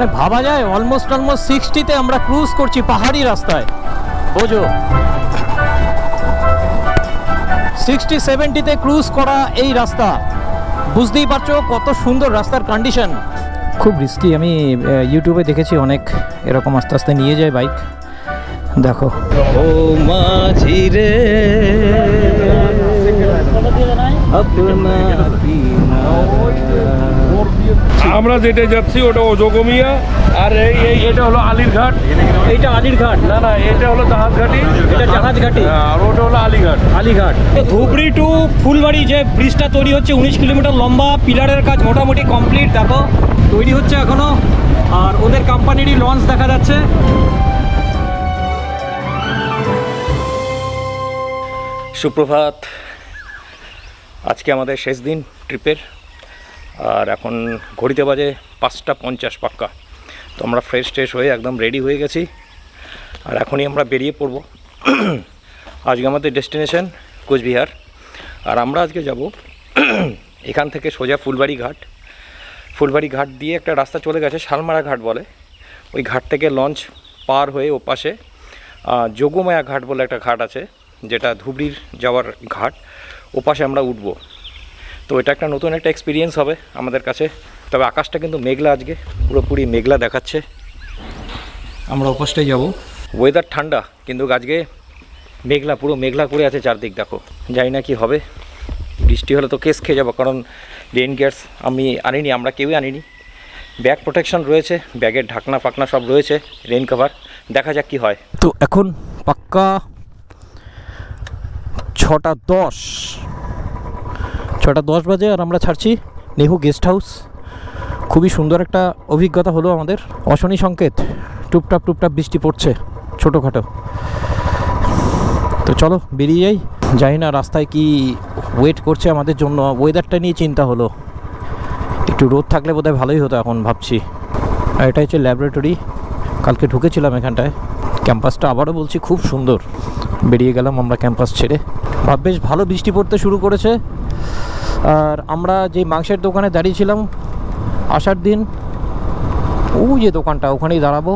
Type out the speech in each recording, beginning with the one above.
মানে ভাবা যায় অলমোস্ট অলমোস্ট সিক্সটিতে আমরা ক্রুজ করছি পাহাড়ি রাস্তায়। বোঝো? সিক্সটি সেভেন্টিতে ক্রুজ করা এই রাস্তা। বুঝতেই পারছ কত সুন্দর রাস্তার কন্ডিশন খুব রিস্কি আমি ইউটিউবে দেখেছি অনেক এরকম আস্তে আস্তে নিয়ে যায় বাইক দেখো। ও মাঝি রে আমরা যেটা যাচ্ছি ওটা অজগমিয়া আর এই এই এটা হলো আলীর ঘাট। এইটা আলির ঘাট? না না এটা হলো জাহাজ ঘাটি এটা জাহাজ ঘাটি। হ্যাঁ, আর ওটা হলো আলিঘাট। আলিঘাট। ধুবড়ি টু ফুলবাড়ি যে ব্রিজটা তৈরি হচ্ছে উনিশ কিলোমিটার লম্বা পিলারের কাজ মোটামুটি কমপ্লিট দেখো তৈরি হচ্ছে এখনও। আর ওদের কোম্পানিরই লঞ্চ দেখা যাচ্ছে। সুপ্রভাত আজকে আমাদের শেষ দিন ট্রিপের। আর এখন ঘড়িতে বাজে পাঁচটা পঞ্চাশ পাক্কা। তো আমরা ফ্রেশ ট্রেশ হয়ে একদম রেডি হয়ে গেছি। আর এখনই আমরা বেরিয়ে পড়ব। আজকে আমাদের ডেস্টিনেশন কোচবিহার। আর আমরা আজকে যাব এখান থেকে সোজা ফুলবাড়ি ঘাট। ফুলবাড়ি ঘাট দিয়ে একটা রাস্তা চলে গেছে শালমারা ঘাট বলে। ওই ঘাট থেকে লঞ্চ পার হয়ে ও পাশে যোগমায়া ঘাট বলে একটা ঘাট আছে, যেটা ধুবড়ির যাওয়ার ঘাট। ও পাশে আমরা উঠব। তো এটা একটা নতুন একটা এক্সপিরিয়েন্স হবে আমাদের কাছে। তবে আকাশটা কিন্তু মেঘলা আজকে পুরোপুরি মেঘলা দেখাচ্ছে। আমরা ওপাশটাই যাব। ওয়েদার ঠান্ডা কিন্তু আজকে মেঘলা পুরো মেঘলা করে আছে চারদিক দেখো। জানি না কি হবে। বৃষ্টি হলে তো কেস খেয়ে যাব কারণ রেন গিয়ার্স আমি আনিনি আমরা কেউই আনিনি। ব্যাগ প্রোটেকশন রয়েছে ব্যাগের ঢাকনা ফাকনা সব রয়েছে রেন কভার দেখা যাক কি হয়। তো এখন পাক্কা ছটা দশ। ছটা দশ বাজে আর আমরা ছাড়ছি নেহু গেস্ট হাউস। খুবই সুন্দর একটা অভিজ্ঞতা হলো আমাদের। অশনি সংকেত, টুপটাপ টুপটাপ বৃষ্টি পড়ছে ছোটোখাটো। তো চলো বেরিয়ে যাই। জানি না রাস্তায় কি ওয়েট করছে আমাদের জন্য। ওয়েদারটা নিয়ে চিন্তা হলো। একটু রোদ থাকলে বোধহয় ভালোই হতো এখন ভাবছি। আর এটা হচ্ছে ল্যাবরেটরি কালকে ঢুকেছিলাম এখানটায়। ক্যাম্পাসটা আবারও বলছি খুব সুন্দর। বেরিয়ে গেলাম আমরা ক্যাম্পাস ছেড়ে। বেশ ভালো বৃষ্টি পড়তে শুরু করেছে। আর আমরা যে মাংসের দোকানে দাঁড়িয়েছিলাম আসার দিন, ওই যে দোকানটা, ওখানেই দাঁড়াবো।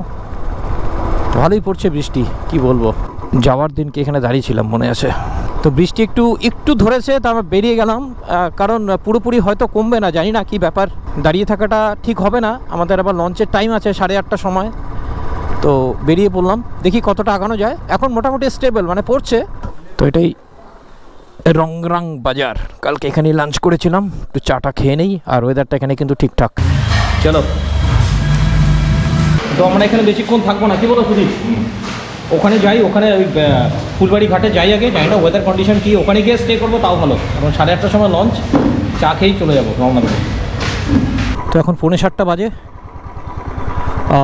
ভালোই পড়ছে বৃষ্টি, কি বলব? যাওয়ার দিন কি এখানে দাঁড়িয়েছিলাম, মনে আছে। তো বৃষ্টি একটু একটু ধরেছে, তারপর বেরিয়ে গেলাম। কারণ পুরোপুরি হয়তো কমবে না, জানি না কি ব্যাপার। দাঁড়িয়ে থাকাটা ঠিক হবে না। আমাদের আবার লঞ্চের টাইম আছে সাড়ে আটটার সময়। তো বেরিয়ে পড়লাম। দেখি কতটা আগানো যায়। এখন মোটামুটি স্টেবল মানে পড়ছে। তো এটাই রংরাং বাজার। কালকে এখানে লাঞ্চ করেছিলাম একটু চাটা খেয়ে নেই আর ওয়েদারটা এখানে কিন্তু ঠিকঠাক। চলো। তো আমরা এখানে বেশিক্ষণ থাকব না কি বলো সুদীপ? ওখানে যাই ওখানে ওই ফুলবাড়ি ঘাটে যাই আগে যাই না ওয়েদার কন্ডিশন কি। ওখানে গিয়ে স্টে করব তাও ভালো। এখন সাড়ে আটটার সময় লঞ্চ চা খেয়েই চলে যাব রওনা দেবো তো এখন পৌনে সাতটা বাজে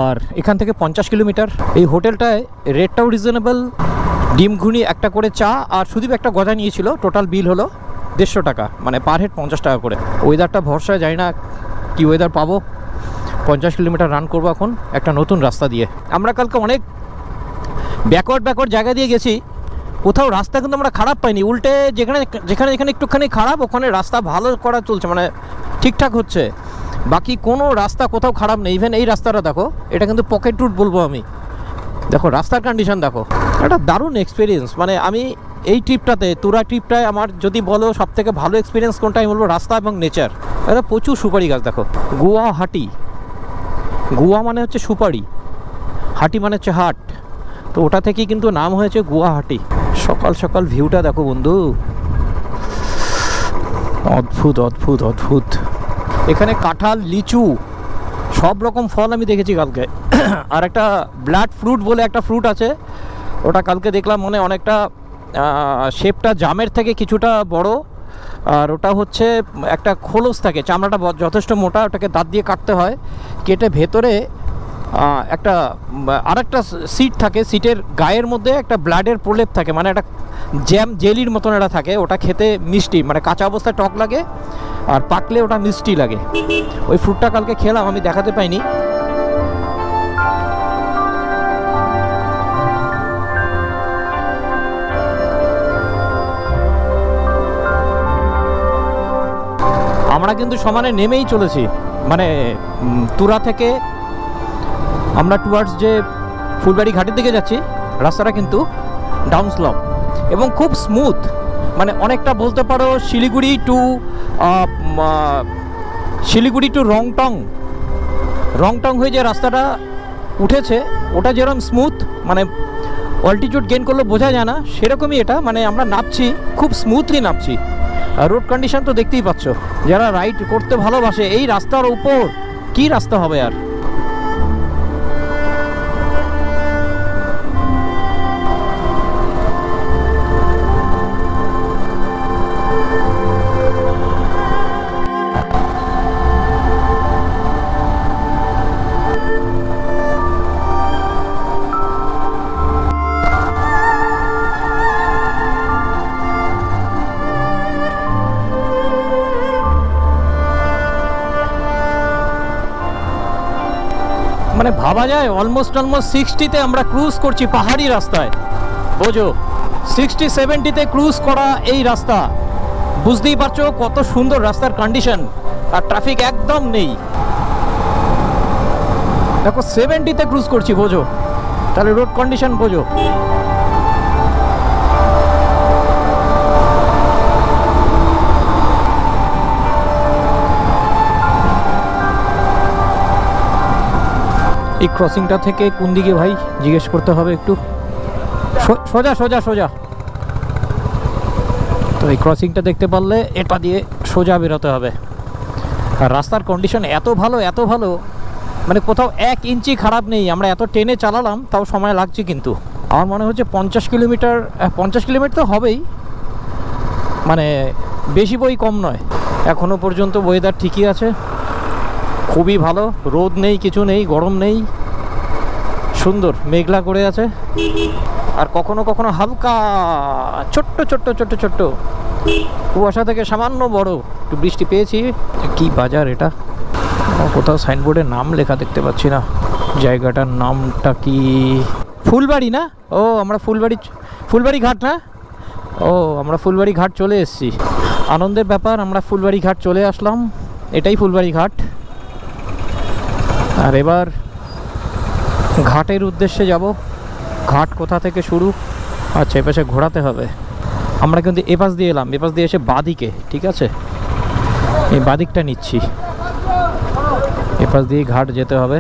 আর এখান থেকে পঞ্চাশ কিলোমিটার। এই হোটেলটায় রেটটাও রিজনেবল ডিম ঘুনি একটা করে চা আর সুদীপ একটা গজা নিয়েছিল টোটাল বিল হলো দেড়শো টাকা মানে পার হেড পঞ্চাশ টাকা করে। ওয়েদারটা ভরসায় জানি না, কি ওয়েদার পাবো? পঞ্চাশ কিলোমিটার রান করব এখন, একটা নতুন রাস্তা দিয়ে। আমরা কালকে অনেক ব্যাকওয়ার্ড ব্যাকওয়ার্ড জায়গা দিয়ে গেছি, কোথাও রাস্তা কিন্তু আমরা খারাপ পাইনি, উল্টে যেখানে যেখানে যেখানে একটুখানি খারাপ, ওখানে রাস্তা ভালো করা চলছে মানে ঠিকঠাক হচ্ছে। বাকি কোনো রাস্তা কোথাও খারাপ নেই ইভেন এই রাস্তাটা দেখো, এটা কিন্তু পকেট রুট বলব আমি। দেখো, রাস্তার কন্ডিশন দেখো। একটা দারুণ এক্সপিরিয়েন্স মানে আমি এই ট্রিপটাতে তুরা ট্রিপটায় আমার যদি বলো সব থেকে ভালো এক্সপিরিয়েন্স কোনটা, আমি বলব রাস্তা এবং নেচার এটা প্রচুর সুপারি গাছ, দেখো। গুয়াহাটি গুয়া মানে হচ্ছে সুপারি। হাটি মানে হচ্ছে হাট। তো ওটা থেকেই কিন্তু নাম হয়েছে গুয়াহাটি সকাল সকাল ভিউটা দেখো বন্ধু। অদ্ভুত অদ্ভুত অদ্ভুত। এখানে কাঁঠাল, লিচু। সব রকম ফল আমি দেখেছি কালকে। আর একটা ব্লাড ফ্রুট বলে একটা ফ্রুট আছে, ওটা কালকে দেখলাম মনে অনেকটা শেপটা জামের থেকে কিছুটা বড়, আর ওটা হচ্ছে একটা খোলস থাকে, চামড়াটা যথেষ্ট মোটা, ওটাকে দাঁত দিয়ে কাটতে হয়, কেটে ভেতরে একটা আর একটা সিট থাকে সিটের গায়ের মধ্যে একটা ব্লাডের প্রলেপ থাকে মানে একটা জ্যাম জেলির মতন এটা থাকে, ওটা খেতে মিষ্টি মানে কাঁচা অবস্থায় টক লাগে আর পাকলে ওটা মিষ্টি লাগে। ওই ফ্রুটটা কালকে খেলাম, আমি দেখাতে পাইনি। আমরা কিন্তু সমানে নেমেই চলেছি মানে তুরা থেকে আমরা টুয়ার্ডস যে ফুলবাড়ি ঘাটের দিকে যাচ্ছি, রাস্তাটা কিন্তু ডাউন স্লপ এবং খুব স্মুথ মানে অনেকটা বলতে পারো শিলিগুড়ি টু শিলিগুড়ি টু রংটং। রংটং হয়ে যে রাস্তাটা উঠেছে, ওটা যেরকম স্মুথ মানে অল্টিটিউড গেন করলে বোঝা যায় না, সেরকমই এটা। মানে আমরা নামছি, খুব স্মুথলি আর রোড কন্ডিশন তো দেখতেই পাচ্ছ। যারা রাইড করতে ভালোবাসে, এই রাস্তার উপর কি রাস্তা হবে আর? মানে ভাবা যায় অলমোস্ট অলমোস্ট সিক্সটিতে আমরা ক্রুজ করছি পাহাড়ি রাস্তায়। বোঝো সিক্সটি সেভেন্টিতে ক্রুজ করা এই রাস্তা। বুঝতেই পারছ কত সুন্দর রাস্তার কন্ডিশন আর ট্রাফিক একদম নেই। দেখো সেভেন্টিতে ক্রুজ করছি, বোঝো। তাহলে রোড কন্ডিশন বোঝো। এই ক্রসিংটা থেকে কোন দিকে ভাই? জিজ্ঞেস করতে হবে একটু। সোজা সোজা সোজা। তো এই ক্রসিংটা দেখতে পারলে এটা দিয়ে সোজা বেরোতে হবে। আর রাস্তার কন্ডিশন এত ভালো এত ভালো মানে কোথাও এক ইঞ্চি খারাপ নেই। আমরা এত টেনে চালালাম, তাও সময় লাগছে কিন্তু। আমার মনে হচ্ছে পঞ্চাশ কিলোমিটার পঞ্চাশ কিলোমিটার তো হবেই। মানে বেশি বই কম নয়। এখনও পর্যন্ত ওয়েদার ঠিকই আছে। খুবই ভালো। রোদ নেই, কিছু নেই, গরম নেই। সুন্দর, মেঘলা করে আছে। আর কখনো কখনো হালকা, ছোট্ট ছোট্ট ছোট্ট ছোট্ট। কুয়াশা থেকে সামান্য বড়। একটু বৃষ্টি পেয়েছি। কি বাজার এটা? কোথাও সাইনবোর্ডে নাম লেখা দেখতে পাচ্ছি না। জায়গাটার নামটা কি? ফুলবাড়ি না? ও, আমরা ফুলবাড়ি ফুলবাড়ি ঘাট না? ও, আমরা ফুলবাড়ি ঘাট চলে এসেছি। আনন্দের ব্যাপার, আমরা ফুলবাড়ি ঘাট চলে আসলাম। এটাই ফুলবাড়ি ঘাট। আর এবার ঘাটের উদ্দেশ্যে যাব। ঘাট কোথা থেকে শুরু? আচ্ছা এপাশে ঘোরাতে হবে। আমরা কিন্তু এপাশ দিয়ে এলাম। এপাশ দিয়ে এসে বাদিকে, ঠিক আছে? এই বাদিকটা নিচ্ছি। এপাশ দিয়ে ঘাট যেতে হবে।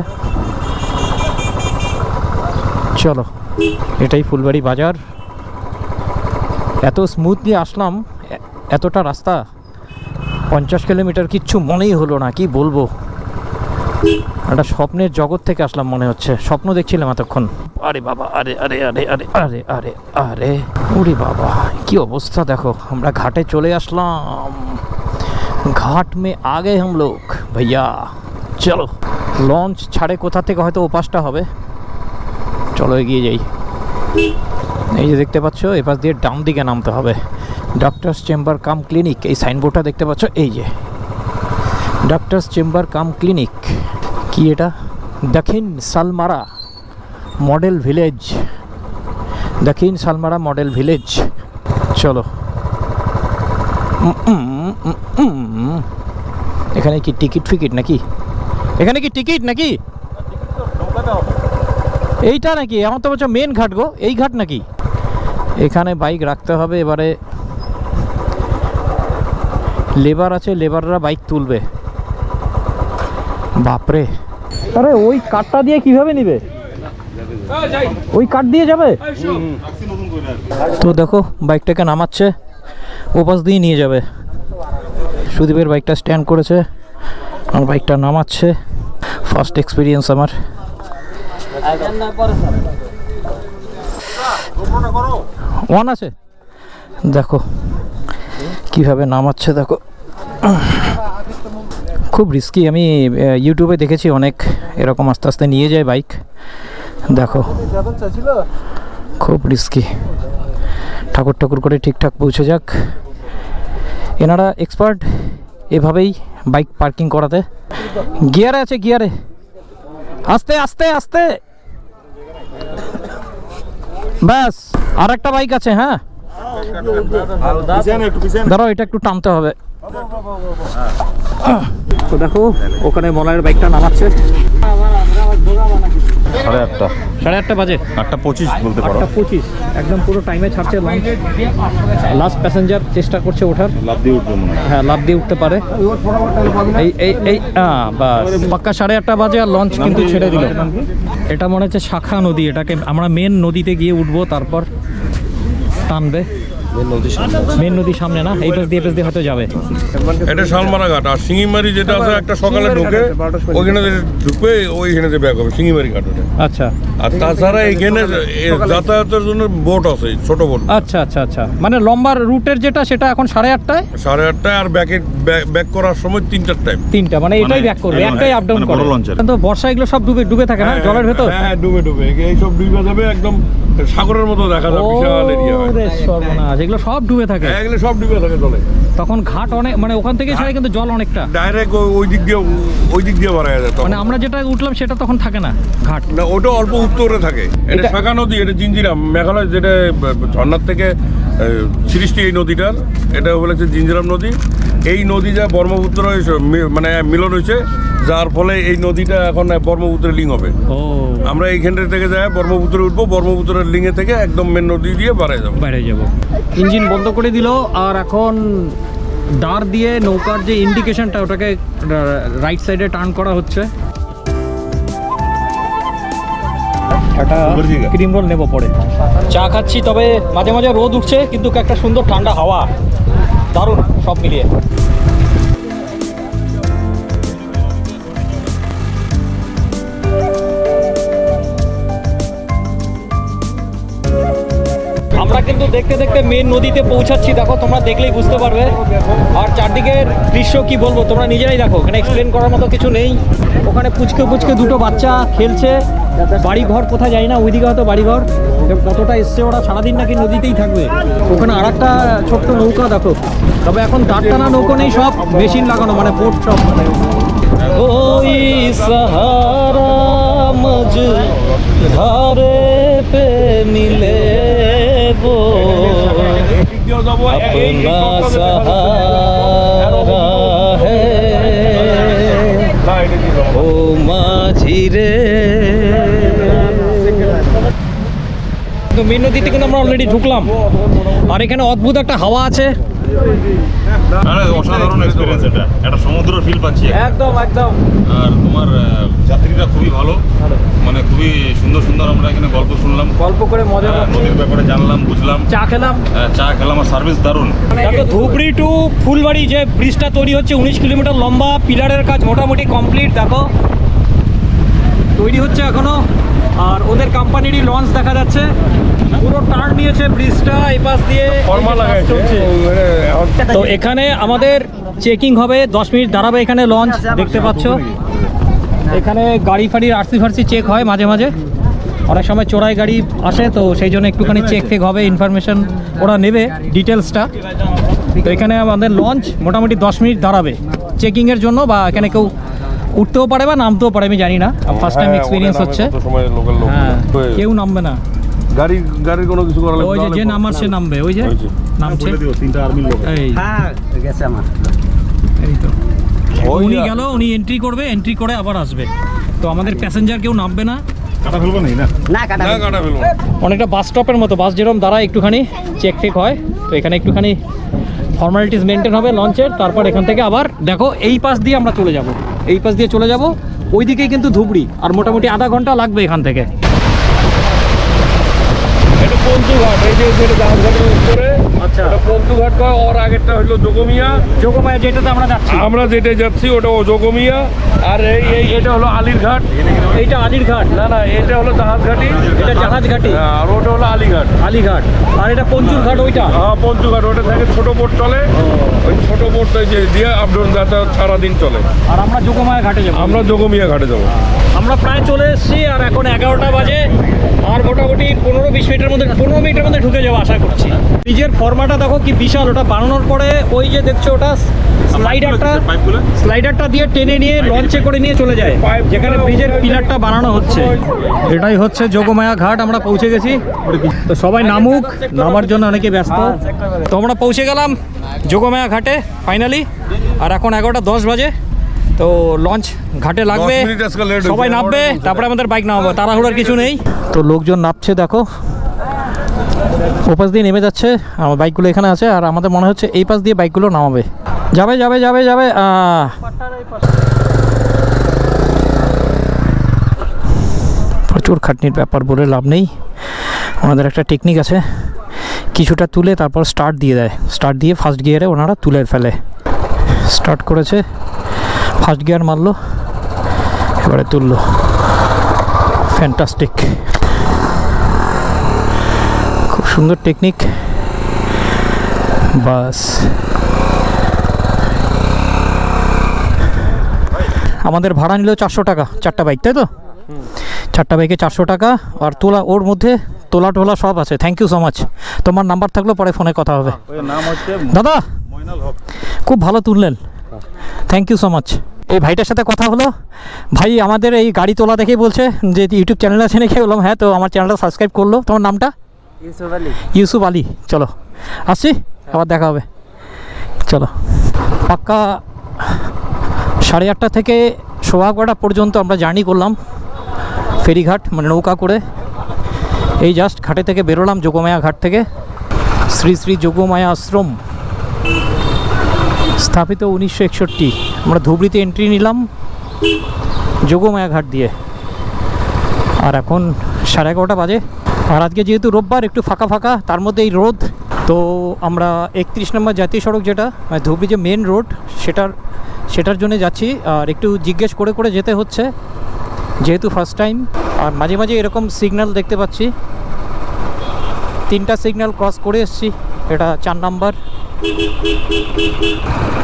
চলো, এটাই ফুলবাড়ি বাজার। এত স্মুথলি আসলাম এতটা রাস্তা, পঞ্চাশ কিলোমিটার কিচ্ছু মনেই হলো না, কি বলব? একটা স্বপ্নের জগৎ থেকে আসলাম মনে হচ্ছে। স্বপ্ন দেখছিলাম এতক্ষণ। আরে বাবা, আরে আরে আরে আরে আরে আরে আরে। ওরে বাবা, কি অবস্থা দেখো। আমরা ঘাটে চলে আসলাম। ঘাট মে আগে হাম লোক। ভাইয়া, চলো। লঞ্চ ছাড়ে কোথা থেকে হয়তো ওপাসটা হবে। চলো এগিয়ে যাই। এই যে দেখতে পাচ্ছ এপাশ দিয়ে ডাউন দিকে নামতে হবে। ডক্টরস চেম্বার কাম ক্লিনিক এই সাইনবোর্ডটা দেখতে পাচ্ছ? এই যে। ডক্টরস চেম্বার কাম ক্লিনিক কি এটা? দক্ষিণ সালমারা মডেল ভিলেজ। দক্ষিণ সালমারা মডেল ভিলেজ। চলো। এখানে কি টিকিট ফিকিট নাকি? এখানে কি টিকিট নাকি? এইটা নাকি? আমার তো বলছো মেন ঘাট গো। এই ঘাট নাকি? এখানে বাইক রাখতে হবে, এবারে লেবার আছে লেবাররা বাইক তুলবে। বাপরে। আরে ওই কাঠটা দিয়ে কীভাবে নিবে? ওই কাঠ দিয়ে যাবে? তো দেখো বাইকটাকে নামাচ্ছে। ওপাশ দিয়ে নিয়ে যাবে। সুদীপের বাইকটা স্ট্যান্ড করেছে। আমার বাইকটা নামাচ্ছে। ফার্স্ট এক্সপিরিয়েন্স আমার। ওয়ান আছে। দেখো কীভাবে নামাচ্ছে দেখো। খুব রিস্কি আমি ইউটিউবে দেখেছি অনেক এরকম আস্তে আস্তে নিয়ে যায় বাইক দেখো খুব রিস্কি ঠাকুর ঠাকুর করে ঠিকঠাক পৌঁছে যাক। এনারা এক্সপার্ট এভাবেই বাইক পার্কিং করাতে। গিয়ারে আছে গিয়ারে আস্তে আস্তে আস্তে। ব্যাস আর একটা বাইক আছে হ্যাঁ? দাঁড়াও এটা একটু টানতে হবে। তো দেখো ওখানে মলয়ের বাইকটা নামাচ্ছে। সাড়ে আটটা। সাড়ে আটটা বাজে। আটটা পঁচিশ বলতে পারো। আটটা পঁচিশ। একদম পুরো টাইমে ছাড়ছে লঞ্চ লাস্ট প্যাসেঞ্জার চেষ্টা করছে ওঠার। লাভ দিয়ে উঠবো মনে হ্যাঁ। লাভ দিয়ে উঠতে পারে। এই এই এই আহ, বাস। পাক্কা সাড়ে আটটা বাজে আর লঞ্চ কিন্তু ছেড়ে দিল। এটা মনে হচ্ছে শাখা নদী। এটাকে আমরা মেন নদীতে গিয়ে উঠবো তারপর টানবে। মেন নদীর সামনে না? এই পাশ দিয়ে পাশ দিয়ে হয়তো যাবে। এটা শালমারা ঘাট আর সিঙ্গিমারি যেটা আছে একটা সকালে ঢুকে ওইখানে ঢুকবে ওইখানে যে ব্যাক হবে সিঙ্গিমারি ঘাট ওটা। আচ্ছা। আর তাছাড়া এখানে যাতায়াতের জন্য বোট আছে ছোট বোট। আচ্ছা আচ্ছা আচ্ছা। মানে লম্বা রুটের যেটা সেটা এখন সাড়ে আটটায়? সাড়ে আটটায় আর ব্যাকে ব্যাক করার সময় তিনটার টাইম তিনটা মানে এটাই মানে ব্যাক করবে একটাই আপ ডাউন মানে করে। কিন্তু বর্ষা এগুলো সব ডুবে ডুবে থাকে না জলের ভেতর? হ্যাঁ ডুবে ডুবে। এই সব ডুবে যাবে একদম সাগরের মতো দেখা যায় বিশাল এরিয়া সর্বনাশ এগুলো সব ডুবে থাকে। হ্যাঁ, এগুলো সব ডুবে থাকে জলে। তখন ঘাট অনেক মানে ওখান থেকে ছাড়ে কিন্তু জল অনেকটা। ডাইরেক্ট ওই দিক দিয়ে ওই দিক দিয়ে বাড়া যায় তখন। মানে আমরা যেটা উঠলাম সেটা তখন থাকে না ঘাট। না ওটা অল্প উত্তরে থাকে। এটা শাখা নদী এটা জিঞ্জিরাম মেঘালয় যেটা ঝর্ণার থেকে সৃষ্টি এই নদীটার এটা বলেছে জিঞ্জিরাম নদী। এই নদী যা ব্রহ্মপুত্র মানে মিলন হয়েছে যার ফলে এই নদীটা এখন ব্রহ্মপুত্রের লিঙ্ক হবে। ও। আমরা এইখান থেকে যাই ব্রহ্মপুত্রে উঠবো ব্রহ্মপুত্রের লিঙ্গে থেকে একদম মেন নদী দিয়ে বাড়ায় যাব। বাইরে যাব। ইঞ্জিন বন্ধ করে দিল আর এখন দাঁড় দিয়ে নৌকার যে ইন্ডিকেশনটা ওটাকে রাইট সাইডে টার্ন করা হচ্ছে। একটা ক্রিম রোল নেব পরে। চা খাচ্ছি তবে মাঝে মাঝে রোদ উঠছে কিন্তু একটা সুন্দর ঠান্ডা হাওয়া। দারুণ সব মিলিয়ে। দেখতে দেখতে মেন নদীতে পৌঁছাচ্ছি। দেখো, তোমরা দেখলেই বুঝতে পারবে। আর চারদিকের দৃশ্য কি বলব, তোমরা নিজেরাই দেখো। এখানে এক্সপ্লেন করার মতো কিছু নেই। ওখানে পুচকে পুচকে দুটো বাচ্চা খেলছে। বাড়ি ঘর কোথায় যায় না, ওইদিকে হয়তো বাড়ি ঘর কতটা এসছে ওরা সারাদিন নাকি নদীতেই থাকবে। ওখানে আর একটা ছোট্ট নৌকা, দেখো। তবে এখন দাঁড় টানা নৌকো নেই, সব মেশিন লাগানো মানে বোট সব। ওই মজ अपना सहारा है ও মাঝি রে তো মেন নদীতে কিন্তু আমরা অলরেডি ঢুকলাম আর এখানে অদ্ভুত একটা হাওয়া আছে আরে অসাধারণ এক্সপিরিয়েন্স এটা। একটা সমুদ্র ফিল পাচ্ছি একদম একদম। আর তোমার যাত্রীরা খুবই ভালো। মানে খুবই সুন্দর সুন্দর আমরা এখানে গল্প শুনলাম। গল্প করে মজা নদীর ব্যাপারে জানলাম বুঝলাম। চা খেলাম। চা খেলাম আর সার্ভিস দারুণ। দেখো ধুবড়ি টু ফুলবাড়ি যে ব্রিজটা তৈরি হচ্ছে উনিশ কিলোমিটার লম্বা পিলারের কাজ মোটামুটি কমপ্লিট দেখো। তৈরি হচ্ছে এখনও। আর ওদের কোম্পানিরই লঞ্চ দেখা যাচ্ছে। পুরো টার্ন নিয়েছে ব্রিজটা এই পাশ দিয়ে তো এখানে আমাদের চেকিং হবে দশ মিনিট দাঁড়াবে এখানে লঞ্চ দেখতে পাচ্ছ। এখানে গাড়ি ফাড়ির আরসি ফারসি চেক হয় মাঝে মাঝে। অনেক সময় চোরাই গাড়ি আসে তো সেই জন্য একটুখানি চেক ফেক হবে ইনফরমেশন ওরা নেবে ডিটেলসটা তো এখানে আমাদের লঞ্চ মোটামুটি দশ মিনিট দাঁড়াবে চেকিংয়ের জন্য বা এখানে কেউ উঠতেও পারে বা নামতেও পারে আমি জানি না। ফার্স্ট টাইম এক্সপিরিয়েন্স হচ্ছে। সময় লোকাল লোক হ্যাঁ কেউ নামবে না। গাড়ি গাড়ির কোনো কিছু করা ওই যে যে নামার সে নামবে ওই যে। নামছে। তিনটা আর্মির লোক। এই। হ্যাঁ গেছে আমার। এই তো। উনি গেল উনি এন্ট্রি করবে এন্ট্রি করে আবার আসবে। তো আমাদের প্যাসেঞ্জার কেউ নামবে না? কাটা ফেলব না। না কাটা না কাটা ফেলব অনেকটা বাস স্টপের মতো বাস যেরকম দাঁড়ায় একটুখানি চেক ফেক হয়। তো এখানে একটুখানি ফর্মালিটিস মেনটেন হবে লঞ্চের তারপর এখান থেকে আবার দেখো এই পাশ দিয়ে আমরা চলে যাব। এই পাশ দিয়ে চলে যাব ওইদিকেই কিন্তু ধুবড়ি আর মোটামুটি আধা ঘণ্টা লাগবে এখান থেকে। এটা পঞ্চুঘাট এই যে যেটা জাহাজঘাটের উপরে আচ্ছা। এটা পঞ্চুঘাট কয়? ওর আগেরটা হলো যোগমিয়া যোগমায়া যেটাতে আমরা যাচ্ছি। আমরা যেটা যাচ্ছি ওটা যোগমিয়া আর এই এই এটা হলো আলীর ঘাট এইটা আলির ঘাট না না এটা হলো জাহাজ ঘাটি। এটা হ্যাঁ, আর ওটা হলো আলীঘাট। আলিঘাট। আর এটা পঞ্চুর ঘাট ওইটা? হ্যাঁ পঞ্চুঘাট ওটা থেকে ছোট বোট চলে। ওই ছোট বোট যে দিয়ে আপডাউন যাতায়াত সারাদিন চলে। আর আমরা যোগমায়া ঘাটে যাব। আমরা যোগমিয়া ঘাটে যাব। আমরা প্রায় চলে এসেছি আর এখন এগারোটা বাজে আর মোটামুটি পনেরো বিশ মিনিটের মধ্যে পনেরো মিনিটের মধ্যে ঢুকে যাব আশা করছি। ব্রিজের ফর্মাটা দেখো কি বিশাল ওটা বানানোর পরে ওই যে দেখছ ওটা স্লাইডারটা স্লাইডারটা দিয়ে টেনে নিয়ে লঞ্চে করে নিয়ে চলে যায় যেখানে ব্রিজের পিলারটা বানানো হচ্ছে। এটাই হচ্ছে যোগমায়া ঘাট আমরা পৌঁছে গেছি। তো সবাই নামুক নামার জন্য অনেকে ব্যস্ত। তো আমরা পৌঁছে গেলাম যোগমায়া ঘাটে ফাইনালি আর এখন এগারোটা দশ বাজে। তো লঞ্চ ঘাটে লাগবে। সবাই নামবে তারপরে আমাদের বাইক নামাবো। তাড়াহুড়োর কিছু নেই। তো লোকজন নামছে দেখো। ওপাশ দিয়ে নেমে যাচ্ছে। আমার বাইকগুলো এখানে আছে আর আমাদের মনে হচ্ছে এই পাশ দিয়ে বাইকগুলো নামাবে। যাবে যাবে যাবে যাবে। প্রচুর খাটনির ব্যাপার বলে লাভ নেই। ওনাদের একটা টেকনিক আছে। কিছুটা তুলে তারপর স্টার্ট দিয়ে দেয়। স্টার্ট দিয়ে ফার্স্ট গিয়ারে ওনারা তুলে ফেলে। স্টার্ট করেছে। ফার্স্ট গিয়ার মারলো এবারে তুললো। ফ্যান্টাস্টিক খুব সুন্দর টেকনিক বাস। আমাদের ভাড়া নিল চারশো টাকা চারটা বাইক তাই তো? চারটা বাইকে চারশো টাকা আর তোলা ওর মধ্যে তোলা টোলা সব আছে। থ্যাংক ইউ সো মাচ তোমার নাম্বার থাকল পরে ফোনে কথা হবে। দাদা খুব ভালো তুললেন। থ্যাংক ইউ সো মাচ এই ভাইটার সাথে কথা হলো। ভাই আমাদের এই গাড়ি তোলা দেখেই বলছে যে ইউটিউব চ্যানেল আছে নাকি? বললাম হ্যাঁ তো আমার চ্যানেলটা সাবস্ক্রাইব করল। তোমার নামটা? ইউসুফ আলী। ইউসুফ আলী। চলো আসছি? আবার দেখা হবে। চলো। পাক্কা সাড়ে আটটা থেকে সোহাগড়া পর্যন্ত আমরা জার্নি করলাম ফেরিঘাট মানে নৌকা করে। এই জাস্ট ঘাটে থেকে বেরোলাম যোগমায়া ঘাট থেকে। শ্রী শ্রী যোগমায়া আশ্রম। স্থাপিত উনিশশো একষট্টি। আমরা ধুবড়িতে এন্ট্রি নিলাম যোগমায়া ঘাট দিয়ে। আর এখন সাড়ে এগারোটা বাজে। আর আজকে যেহেতু রোববার, একটু ফাঁকা ফাঁকা, তার মধ্যে এই রোদ। তো আমরা একত্রিশ নম্বর জাতীয় সড়ক যেটা ধুবড়ি যে মেন রোড সেটার সেটার জন্য যাচ্ছি। আর একটু জিজ্ঞেস করে করে যেতে হচ্ছে, যেহেতু ফার্স্ট টাইম আর মাঝে মাঝে এরকম সিগন্যাল দেখতে পাচ্ছি। তিনটা সিগন্যাল ক্রস করে এসেছি। এটা চার নাম্বার।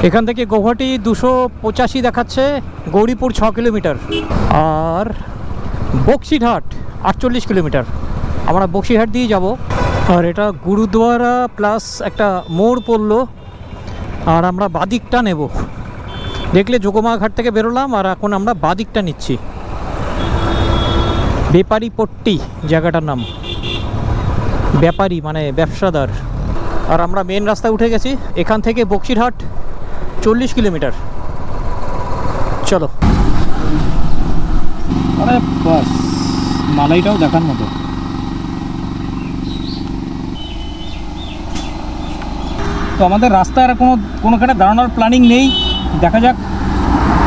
এখান থেকে গৌহাটি দুশো পঁচাশি দেখাচ্ছে গৌরীপুর ছ কিলোমিটার। আর বক্সিরহাট আটচল্লিশ কিলোমিটার। আমরা বক্সিরহাট দিয়ে যাব। আর এটা গুরুদুয়ারা প্লাস একটা মোড় পড়ল। আর আমরা বাদিকটা নেব। দেখলে যোগমা ঘাট থেকে বেরোলাম আর এখন আমরা বাদিকটা নিচ্ছি। বেপারি পট্টি জায়গাটার নাম। ব্যাপারী মানে ব্যবসাদার। আর আমরা মেন রাস্তায় উঠে গেছি। এখান থেকে বক্সিরহাট চল্লিশ কিলোমিটার। চলো। আরে বাস মালাইটাও দেখার মতো। তো আমাদের রাস্তায় আর কোনো কোনোখানে দাঁড়ানোর প্ল্যানিং নেই। দেখা যাক।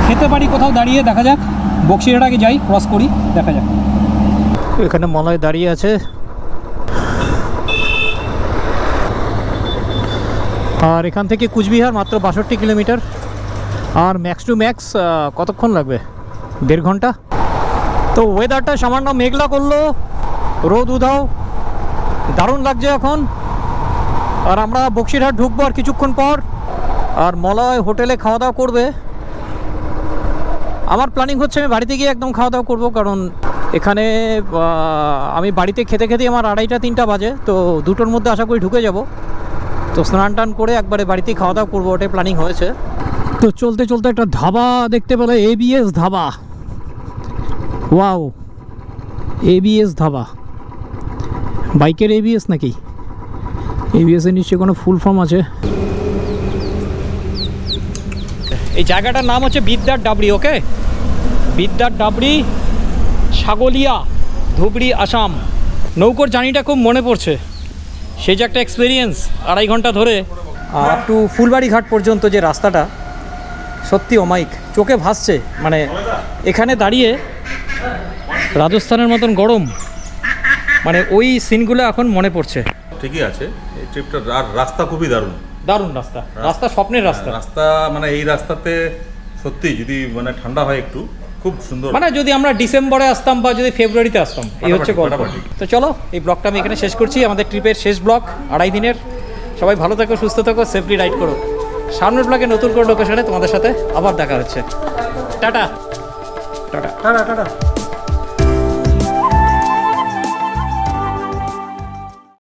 খেতে পারি কোথাও দাঁড়িয়ে দেখা যাক। বক্সিরহাট আগে যাই ক্রস করি দেখা যাক। এখানে মলয় দাঁড়িয়ে আছে আর এখান থেকে কুচবিহার মাত্র বাষট্টি কিলোমিটার। আর ম্যাক্স টু ম্যাক্স কতক্ষণ লাগবে? দেড় ঘণ্টা? তো ওয়েদারটা সামান্য মেঘলা করল, রোদ উধাও, দারুণ লাগছে এখন। আর আমরা বক্সিরহাট ঢুকবো আর কিছুক্ষণ পর, আর মলয় হোটেলে খাওয়া দাওয়া করবে। আমার প্ল্যানিং হচ্ছে আমি বাড়িতে গিয়ে একদম খাওয়া দাওয়া করব, কারণ এখানে আমি বাড়িতে খেতে খেতে আমার আড়াইটা তিনটা বাজে, তো দুটোর মধ্যে আশা করি ঢুকে যাব। তো স্নান টান করে একবারে বাড়িতেই খাওয়া দাওয়া করব, ওটাই প্ল্যানিং হয়েছে। তো চলতে চলতে একটা ধাবা দেখতে পেলে ABS dhaba. Wow ABS dhaba. বাইকের এবিএস নাকি? এবিএস এর নিশ্চয়ই কোনো ফুল ফর্ম আছে। এই জায়গাটার নাম হচ্ছে বিদ্যার ডাবরি ওকে বিদ্যার ডাবরি সাগলিয়া ধুবড়ি, আসাম। নৌকোর জার্নিটা খুব মনে পড়ছে। সেই যে একটা এক্সপিরিয়েন্স আড়াই ঘণ্টা ধরে। আপ টু ফুলবাড়ি ঘাট পর্যন্ত যে রাস্তাটা সত্যি অমাইক চোখে ভাসছে। মানে এখানে দাঁড়িয়ে রাজস্থানের মতন গরম মানে ওই সিনগুলো এখন মনে পড়ছে। ঠিকই আছে এই ট্রিপটা আর রাস্তা খুবই দারুণ। দারুণ রাস্তা রাস্তা স্বপ্নের রাস্তা। রাস্তা মানে এই রাস্তাতে সত্যি যদি মানে ঠান্ডা হয় একটু খুব সুন্দর। মানে যদি আমরা ডিসেম্বরে আসতাম বা যদি ফেব্রুয়ারিতে আসতাম এই হচ্ছে গল্প। তো চলো এই ব্লগটা আমি এখানে শেষ করছি। আমাদের ট্রিপের শেষ ব্লগ আড়াই দিনের। সবাই ভালো থাকো সুস্থ থাকো সেফলি রাইড করো। সামনের ব্লগে নতুন করে লোকেশনে তোমাদের সাথে আবার দেখা হচ্ছে। টাটা। Ta-ta ta-ta ta-ta.